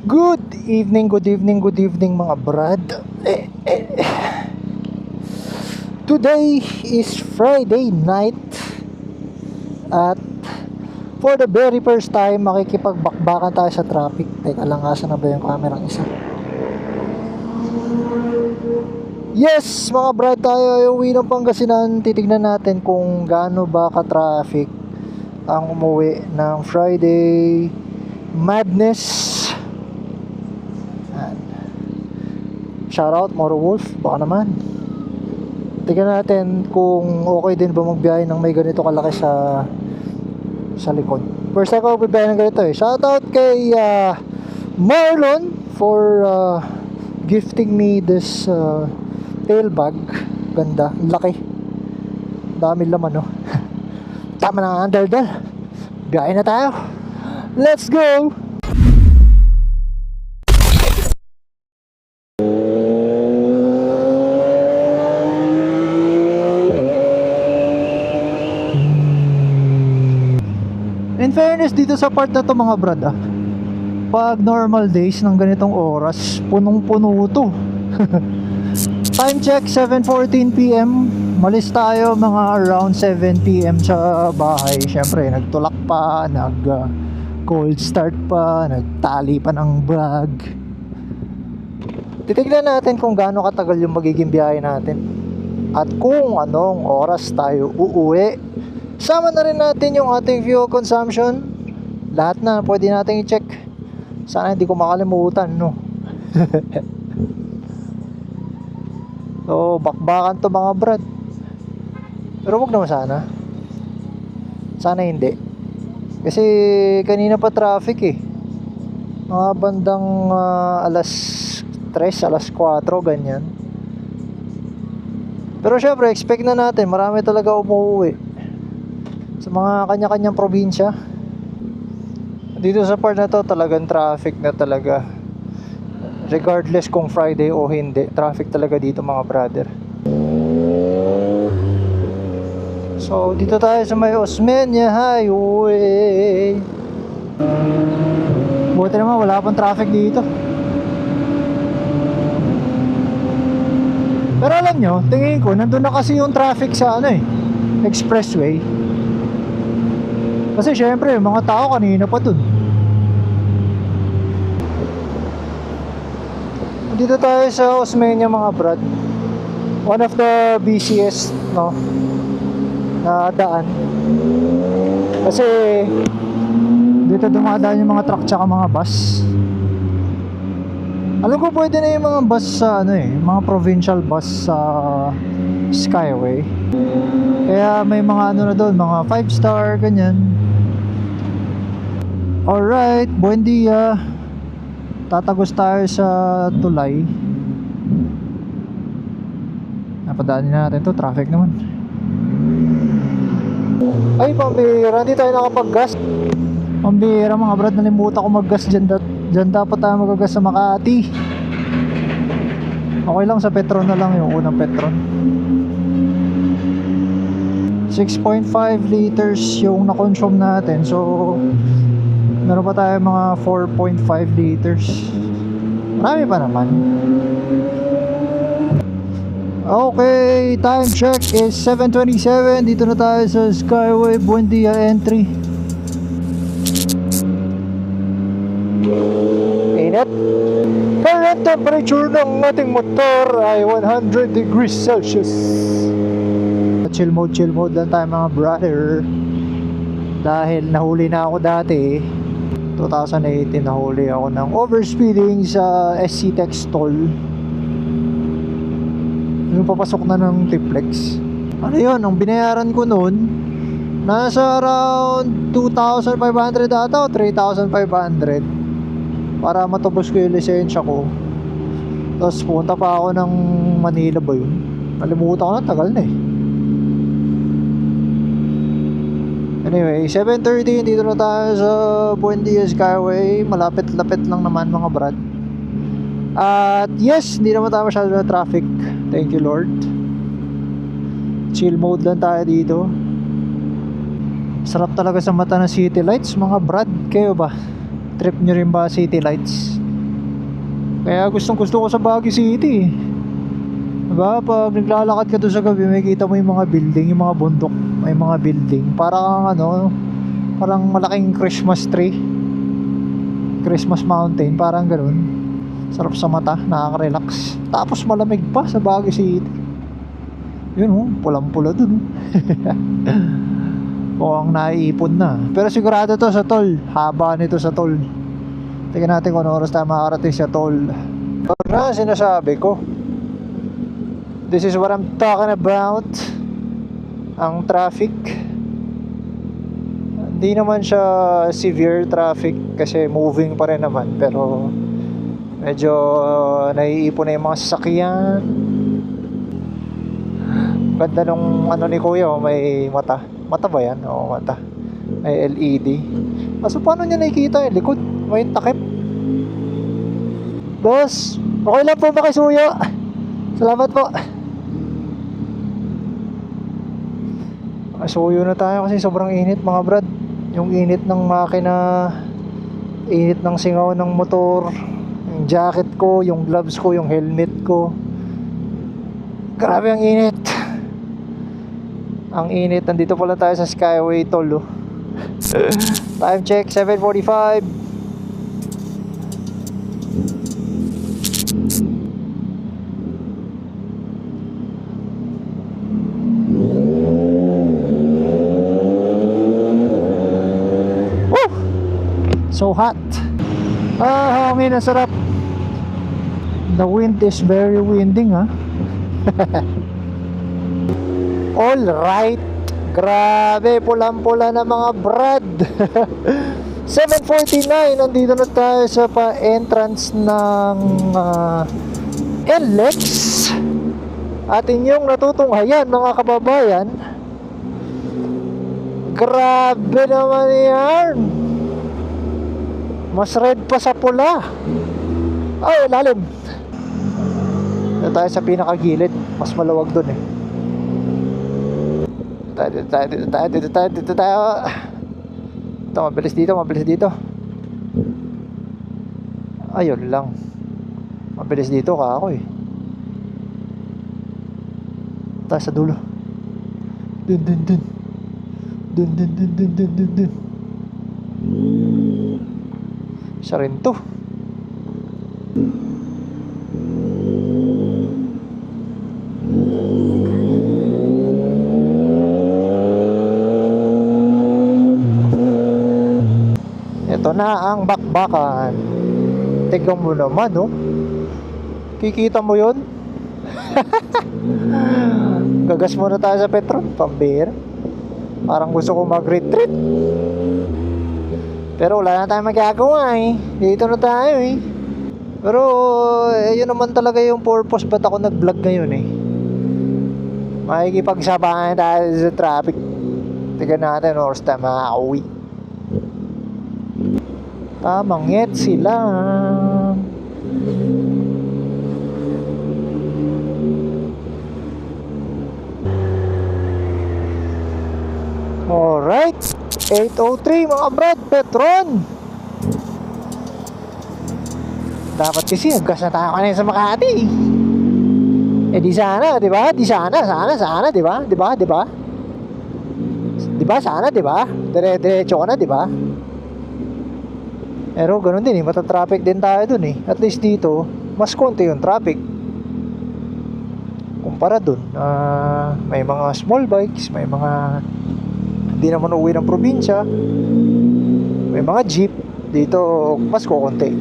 Good evening, good evening, good evening mga brad. Eh, eh, eh. Today is Friday night at for the very first time makikipagbakbakan tayo sa traffic. Teka lang, asa na ba yung camera isa? Yes, mga brad tayo ay uwi ng Pangasinan. Titignan natin kung gaano ba ka-traffic ang umuwi ng Friday Madness. Yan. Shoutout Moro Wolf, baka naman. Tignan natin kung okay din ba magbiyahe ng may ganito kalaki sa sa likod. First time ko magbiyahe ng ganito eh. Shoutout kay ah, Marlon for ah, gifting me this uh, tail bag. Ganda, laki. Dami laman no. Tama na ang daldal. Biyahe na tayo. Let's go! Fairness dito sa part na to mga brad ah, pag normal days ng ganitong oras, punong-puno to. Time check 7.14pm Malis tayo mga around 7pm sa bahay. Siyempre nagtulak pa Nag uh, cold start pa Nagtali pa ng bag. Titignan natin kung gaano katagal yung magiging biyahe natin At kung anong oras tayo uuwi Sama na rin natin yung ating fuel consumption Lahat na pwede natin i-check Sana hindi ko makalimutan no So, bakbakan to mga brad. Pero wag naman sana. Sana hindi. Kasi kanina pa traffic eh. Mga bandang ah, alas 3, alas 4, ganyan. Pero syempre, expect na natin, marami talaga umuwi. Sa mga kanya-kanyang probinsya. Dito sa part na to, talagang traffic na talaga. Regardless kung Friday o hindi traffic talaga dito mga brother. So dito tayo sa may Osmeña Highway. Buti naman wala pang traffic dito. Pero alam nyo tingin ko nandun na kasi yung traffic sa ano eh expressway kasi syempre yung mga tao kanina pa dun. Dito tayo sa Osmeña mga brad. One of the busiest no na daan. Kasi dito dumadaan yung mga truck tsaka mga bus. Alam ko pwede na yung mga bus sa ano eh mga provincial bus sa Skyway. Kaya may mga ano na doon mga 5 star ganyan alright buen dia tatagos tayo sa tulay. Napadaanin na natin to traffic naman. Ay pambira hindi tayo nakapag-gas. Pambira mga brad nalimutan ko mag-gas dyan, dyan dapat tayo mag-gas sa Makati. Okay lang sa Petron na lang yung unang Petron. 6.5 liters yung na-consume natin so meron pa tayo mga 4.5 liters. Marami pa naman. Okay time check is 7.27 dito na tayo sa Skyway Buendia entry. Init. Current temperature ng ating motor ay 100 degrees Celsius. Chill mode chill mode lang tayo mga brother. Dahil nahuli na ako dati 2018 nahuli ako ng overspeeding sa SC Tech stall. Yung papasok na ng Tiplex ano yun, ang binayaran ko noon nasa around 2,500 ata o 3,500 para matubos ko yung lisensya ko. Tapos punta pa ako ng Manila ba yun? Nalimutan ko na tagal na eh Anyway, 7.30 dito na tayo sa Buendia Skyway Malapit-lapit lang naman mga brad At yes, hindi naman tayo masyado na traffic Thank you Lord Chill mode lang tayo dito Sarap talaga sa mata ng city lights mga brad Kayo ba? Trip nyo rin ba city lights? Kaya gustong gusto ko sa Baguio City. Diba? Pag naglalakad ka doon sa gabi, may kita mo yung mga building, yung mga bundok, may mga building. Parang ano, parang malaking Christmas tree. Christmas mountain, parang ganun. Sarap sa mata, nakaka-relax. Tapos malamig pa sa Baguio City. Yun oh, pulang-pula dun. Mukhang naiipon na. Pero sigurado to sa tol. Haba nito sa tol. Tingnan natin kung ano oras tayo makakarating sa tol. Pag na sinasabi ko. This is what I'm talking about. Ang traffic. Hindi naman siya severe traffic kasi moving pa rin naman. Pero medyo uh, naiipon na yung mga sasakyan. Ganda nung ano ni Kuya, oh, may mata. Mata ba yan? Oo, mata. May LED. Kaso paano niya nakikita yung likod? May takip. Boss, okay lang po ba kay Suyo? Salamat po. Suyo na tayo kasi sobrang init mga brad. Yung init ng makina, init ng singaw ng motor, yung jacket ko, yung gloves ko, yung helmet ko. Grabe ang init. Ang init. Nandito pala tayo sa Skyway Toll. Oh. Time check, 7.45. So hot. Ah, hangin ang sarap. The wind is very winding, ha? All right. Grabe, pulang-pula na mga brad. 7.49, nandito na tayo sa pa-entrance ng uh, NLEX. At inyong natutunghayan mga kababayan. Grabe naman yan. Mas red pa sa pula. Ay, lalim. Dito tayo sa pinakagilid. Mas maluwag dun eh. Dito tayo, dito tayo, dito tayo, dito tayo. Ito, mabilis dito, mabilis dito. Ayun lang. Mabilis dito ka ako eh. Tayo sa dulo. Dun, dun, dun. Dun, dun, dun, dun, dun, dun, dun. Isa rin to. Ito na ang bakbakan. Tignan mo naman, oh. Kikita mo yun? Gagas muna tayo sa Petron, pambira. Parang gusto ko mag-retreat. Pero wala na tayong magagawa eh. Dito na tayo eh. Pero, eh, naman talaga yung purpose ba't ako nag-vlog ngayon eh. Makikipagsabahan tayo sa traffic. Tignan natin, oras tayo makakauwi. Tamang yet sila. Alright. 803 mga brad, Petron. Dapat kasi naggas na tayo kanina sa Makati. Eh di sana, di ba? Di sana, sana, sana, di ba? Di ba? Di ba? Sana, di ba? Dire-diretso ka na, di ba? Pero ganun din eh, mata-traffic din tayo dun eh. At least dito, mas konti yung traffic. Kumpara dun, ah, may mga small bikes, may mga hindi naman uwi ng probinsya, may mga jeep. Dito, mas kukunti.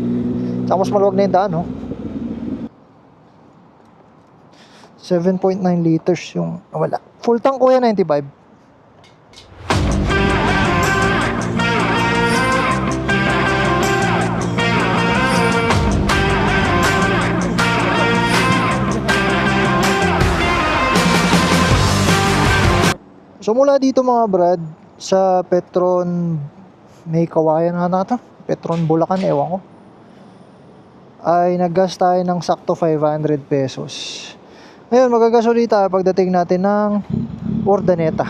Mas maluwag na yung daan, no? 7.9 liters yung wala. Full tank kuya 95. So mula dito mga brad sa Petron may kawayan na nata Petron Bulacan ewan ko. Ay naggas tayo ng sakto 500 pesos. Ngayon magagas ulit tayo pagdating natin ng Ordaneta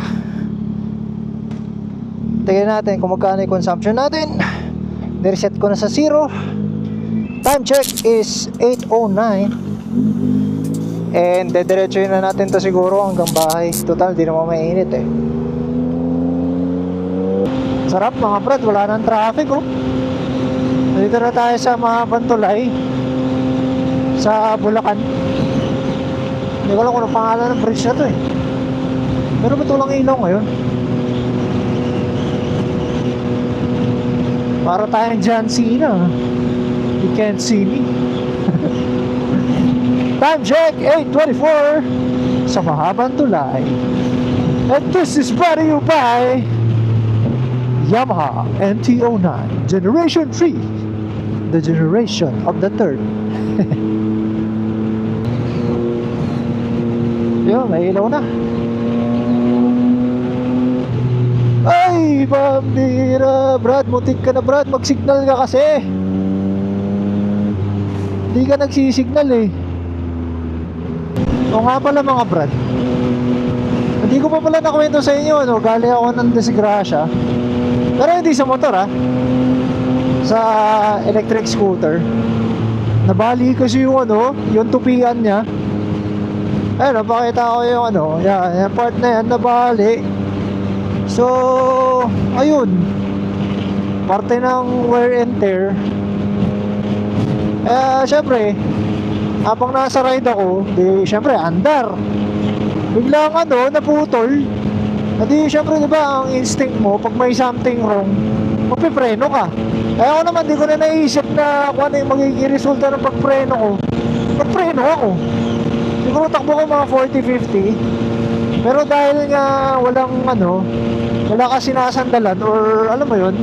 tingnan natin kung magkano yung consumption natin. Nireset ko na sa zero. Time check is 8.09 And dediretsuhin na natin to siguro hanggang bahay. Total, di naman mainit eh. Sarap mga brad, wala nang traffic oh. Dito na tayo sa mahabang tulay Sa Bulacan. Hindi ko alam kung ano pangalan ng bridge na to eh. Pero ba't walang ilaw ngayon? Para tayong John Cena You can't see me Time check 8.24 Sa mahabang tulay. And this is brought to you by Yamaha NT09 Generation 3 The generation of the third. Yun, may ilaw na. Ay, pambira Brad, mutik ka na Brad. Mag-signal ka kasi. Hindi ka nagsisignal eh O nga pala mga Brad Hindi ko pa pala nakwento sa inyo no? Gali ako ng disgrasya Pero hindi sa motor ah Sa electric scooter Nabali kasi yung ano Yung tupian niya Ayun, napakita ko yung ano Yan, yung part na yan nabali So, ayun. Parte ng wear and tear. Eh, syempre, habang nasa ride ako, di, syempre, andar. Biglang ano, naputol. Hindi, syempre, di ba, ang instinct mo, pag may something wrong, magpipreno ka. Kaya ako naman, di ko na naisip na kung ano yung magiging resulta ng pagpreno ko. Magpreno ako. Siguro takbo ko mga 40-50. Pero dahil nga walang ano, wala ka sinasandalan or alam mo yun,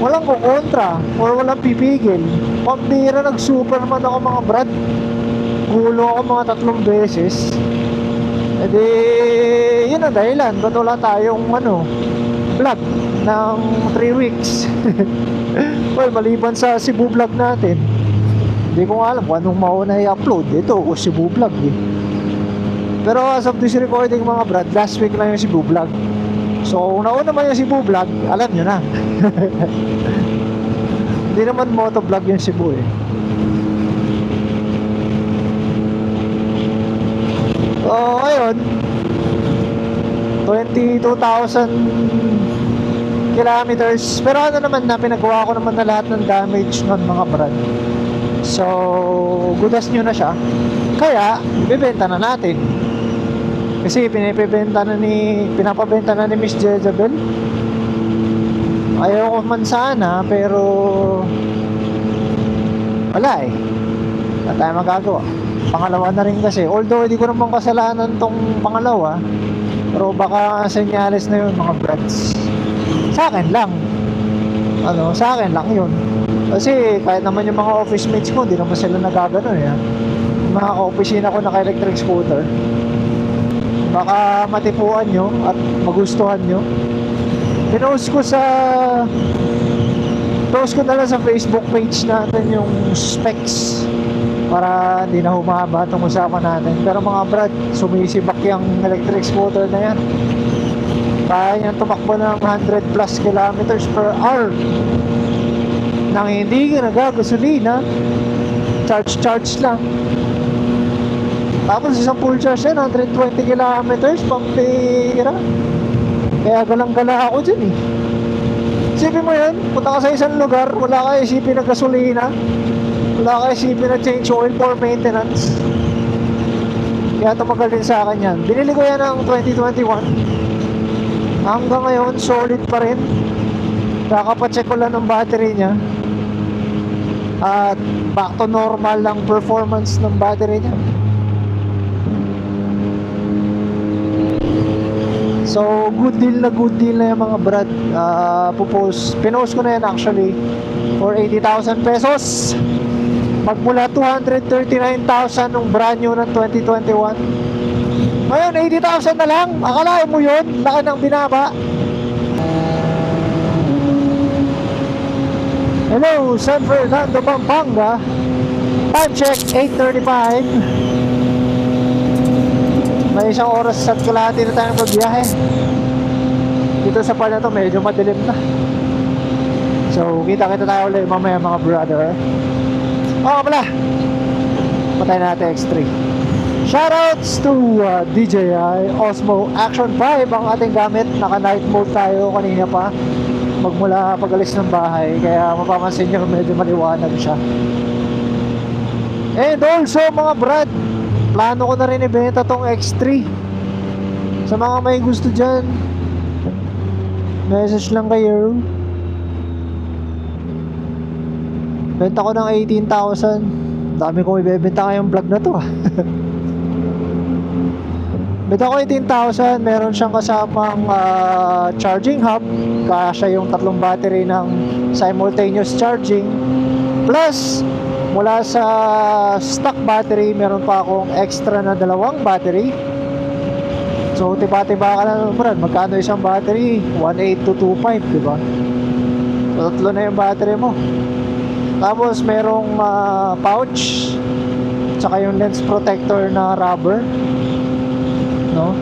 walang kukontra or walang pipigil. Pambira nag-superman ako mga brad. Gulo ako mga tatlong beses. E di, yun ang dahilan. Ba't wala tayong ano, vlog ng 3 weeks. well, maliban sa Cebu vlog natin. Hindi ko alam kung anong mauna i-upload. Ito, o Cebu vlog eh. Pero as of this recording mga brad, last week lang yung Cebu vlog. So, kung nauna man yung Cebu vlog, alam nyo na. Hindi naman moto vlog yung Cebu eh. So, ayun. 22,000 kilometers. Pero ano naman na, pinagawa ko naman na lahat ng damage nun mga brad. So, gudas nyo na siya. Kaya, ibibenta na natin. Kasi pinipibenta na ni pinapabenta na ni Miss Jezebel. Ayaw ko man sana pero wala eh. Wala tayo magagawa. Pangalawa na rin kasi. Although hindi ko naman kasalanan tong pangalawa. Pero baka senyales na yun mga brats. Sa akin lang. Ano, sa akin lang yun. Kasi kahit naman yung mga office mates ko, hindi naman sila nagagano eh. Yung mga ka-opisina ko naka-electric scooter baka matipuan nyo at magustuhan nyo. Pinost ko sa post ko na lang sa Facebook page natin yung specs para hindi na humaba itong usapan natin. Pero mga brad sumisibak yung electric scooter na yan. Kaya niyang tumakbo ng 100 plus kilometers per hour. Nang hindi nagagasolina charge charge lang tapos isang full charge yan, 120 kilometers, pampira. Kaya galang-gala ako dyan eh. Isipin mo yan, punta ka sa isang lugar, wala ka isipin na gasolina, wala ka isipin na change oil for maintenance. Kaya tumagal din sa akin yan. Binili ko yan ng 2021. Hanggang ngayon, solid pa rin. Kakapacheck ko lang ng battery niya. At back to normal lang performance ng battery niya. So, good deal na good deal na yung mga brad. Uh, pinost ko na yan actually for 80,000 pesos. Magmula 239,000 nung brand new ng 2021. Ngayon, 80,000 na lang. Akalain mo yun? Laki ng binaba. Hello, San Fernando, Pampanga. Time check, 8.35. May isang oras at kalahati na tayong pagbiyahe. Dito sa part na to, medyo madilim na. So, kita-kita tayo ulit mamaya mga brother. Oo pala. Patay natin X3. Shoutouts to uh, DJI Osmo Action 5 ang ating gamit. Naka night mode tayo kanina pa. Magmula pagalis ng bahay. Kaya mapapansin nyo medyo maliwanag siya. And also mga brad, plano ko na rin ibenta tong X3. Sa mga may gusto dyan, message lang kayo. Benta ko ng 18,000. Dami kong ibebenta ngayong vlog na to ah. Benta ko 18,000. Meron siyang kasamang ah, charging hub. Kasya yung tatlong battery ng simultaneous charging. Plus, mula sa stock battery, meron pa akong extra na dalawang battery. So, tiba-tiba ka na, Brad. Magkano isang battery? 1.8 to 2.5, di ba? So, tatlo na yung battery mo. Tapos merong ah, pouch tsaka yung lens protector na rubber. No?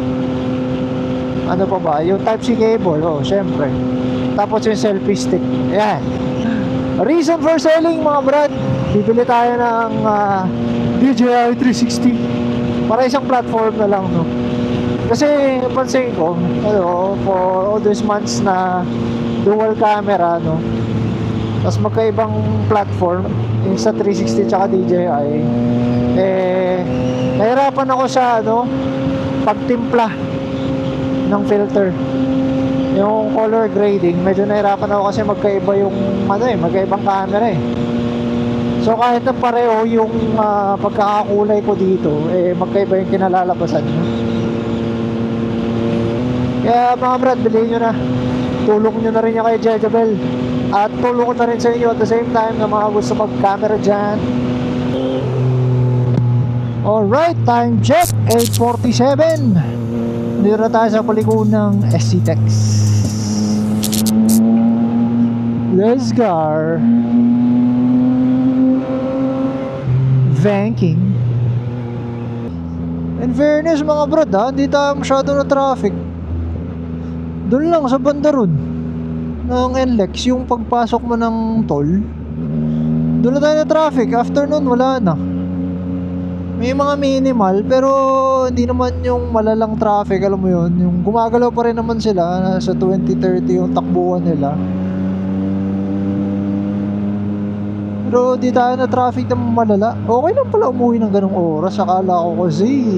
Ano pa ba? Yung Type-C cable, oh, syempre. Tapos yung selfie stick. Ayan. Reason for selling mga brad. Bibili tayo ng ah, DJI 360 para isang platform na lang, no? Kasi pansin ko, ano, for all these months na dual camera, no? Tapos magkaibang platform, yung sa 360 tsaka DJI, eh, nahirapan ako sa, ano, pagtimpla ng filter. Yung color grading, medyo nahirapan ako kasi magkaiba yung, ano eh, magkaibang camera eh. So kahit na pareho yung ah, pagkakakulay ko dito, eh, magkaiba yung kinalalabasan nyo. Kaya mga brad, bilhin nyo na. Tulong nyo na rin yan kay Jezebel. At tulong na rin sa inyo at the same time na mga gusto mag-camera dyan. Alright, time check, 8.47. Dito na tayo sa paliko ng SCTEX. Let's go. Banking. In fairness mga brad ha, hindi tayo masyado na traffic. Doon lang sa banda ron ng NLEX, yung pagpasok mo ng toll, doon na tayo na traffic. After nun, wala na. May mga minimal, pero hindi naman yung malalang traffic, alam mo yun. Yung gumagalaw pa rin naman sila, sa 2030 yung takbuhan nila. Pero di tayo na traffic na malala. Okay lang pala umuwi ng ganong oras. Akala ko kasi,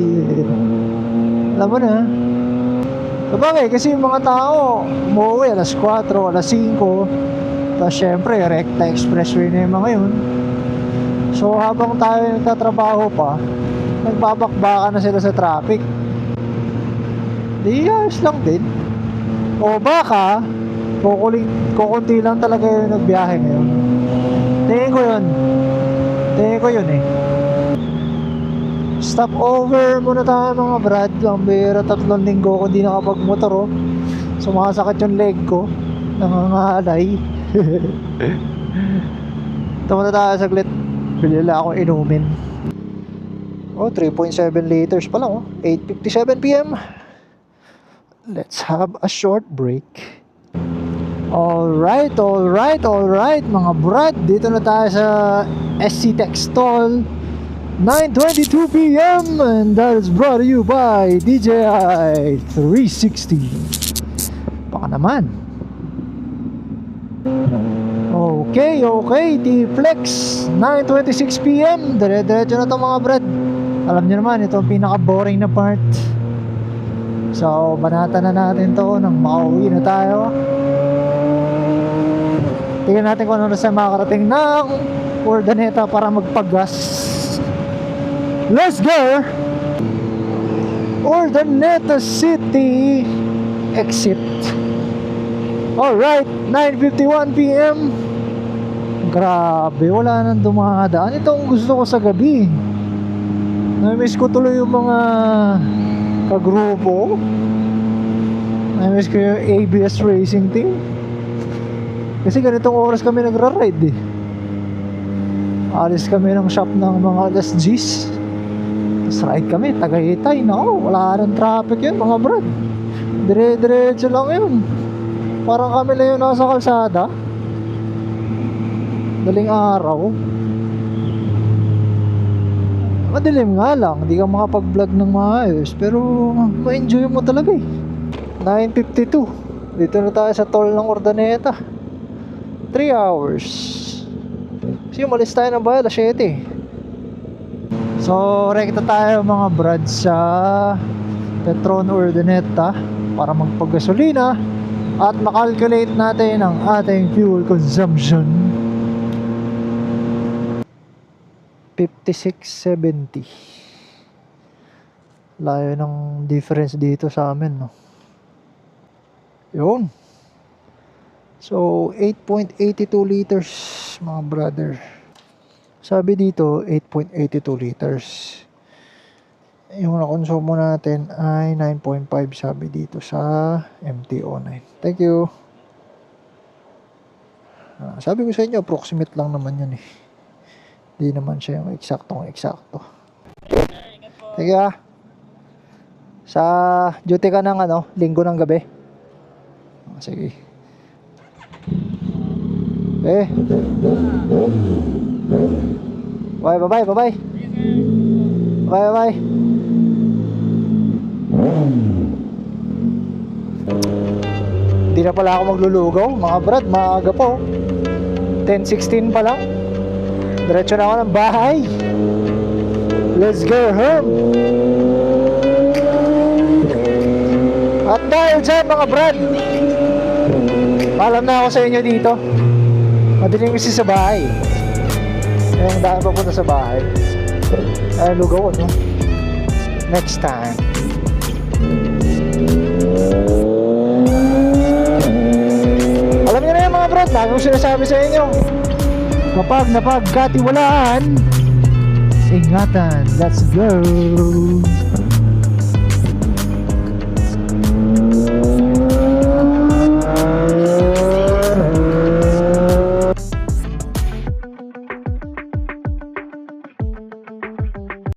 alam mo na, Sabagay, kasi yung mga tao, umuwi alas 4, alas 5. Tapos syempre, Recta Expressway na yung mga yun. So habang tayo nagtatrabaho pa, nagbabakbaka na sila sa traffic. Di ayos lang din. O baka, kukuling, kukunti lang talaga yung nagbiyahe ngayon. Tingin ko yun. Tingin ko yun eh. Stop over muna tayo mga brad. Ang bira tatlong linggo ko hindi nakapagmotor oh. Sumasakit yung leg ko. Nangangalay. Ito muna tayo saglit. Bili lang akong inumin. Oh, 3.7 liters pa lang oh. 8.57pm. Let's have a short break. Alright, alright, alright mga brad. Dito na tayo sa SC Tech Stall. 9.22 p.m. and that is brought to you by DJI 360. Baka naman. Okay, okay, T-Flex 9.26 p.m. Dire-diretso na to mga brad. Alam niyo naman, ito ang pinaka-boring na part. So, banata na natin to nang makauwi na tayo. Tingnan natin kung ano na sa makarating ng Urdaneta para magpagas. Let's go! Urdaneta City exit. Alright, 9.51 p.m. Grabe, wala nang dumadaan. Ito ang gusto ko sa gabi. Namiss ko tuloy yung mga kagrupo. Namiss ko yung ABS Racing Team. Kasi ganitong oras kami nagra-ride eh. Alis kami ng shop ng mga alas 10. Tapos ride kami, Tagaytay. Nako, wala nang traffic yun mga brad. Dire-diretso lang yun. Parang kami lang yung nasa kalsada. Daling araw. Madilim nga lang, hindi ka makapag-vlog ng maayos, pero ma-enjoy mo talaga eh. 9.52. Dito na tayo sa toll ng Ordaneta. 3 hours. Kasi umalis tayo ng bahay, alas 7. So, rekta tayo mga brad sa Petron Ordaneta para magpagasolina at makalculate natin ang ating fuel consumption. 5670 layo ng difference dito sa amin no yun so 8.82 liters mga brother sabi dito 8.82 liters yung nakonsumo natin ay 9.5 sabi dito sa MTO9 thank you Ah, sabi ko sa inyo approximate lang naman yun eh Di naman siya yung eksaktong eksakto. Sige ah. Sa duty ka ng ano, linggo ng gabi. Ah, Sige. Eh. Bye, bye, bye, bye, bye. Bye, bye. Hindi na pala ako maglulugaw, mga brad, maaga pa oh. 10.16 pa lang. Diretso na ako ng bahay. Let's go home. At dahil dyan mga brad, paalam na ako sa inyo dito. Madaling kasi sa bahay. Ang daan papunta sa bahay. Ay, lugaw ano? Next time. Alam niyo na yan mga brad, lagi ko sinasabi sa inyo. Kapag napagkatiwalaan, ingatan, let's go!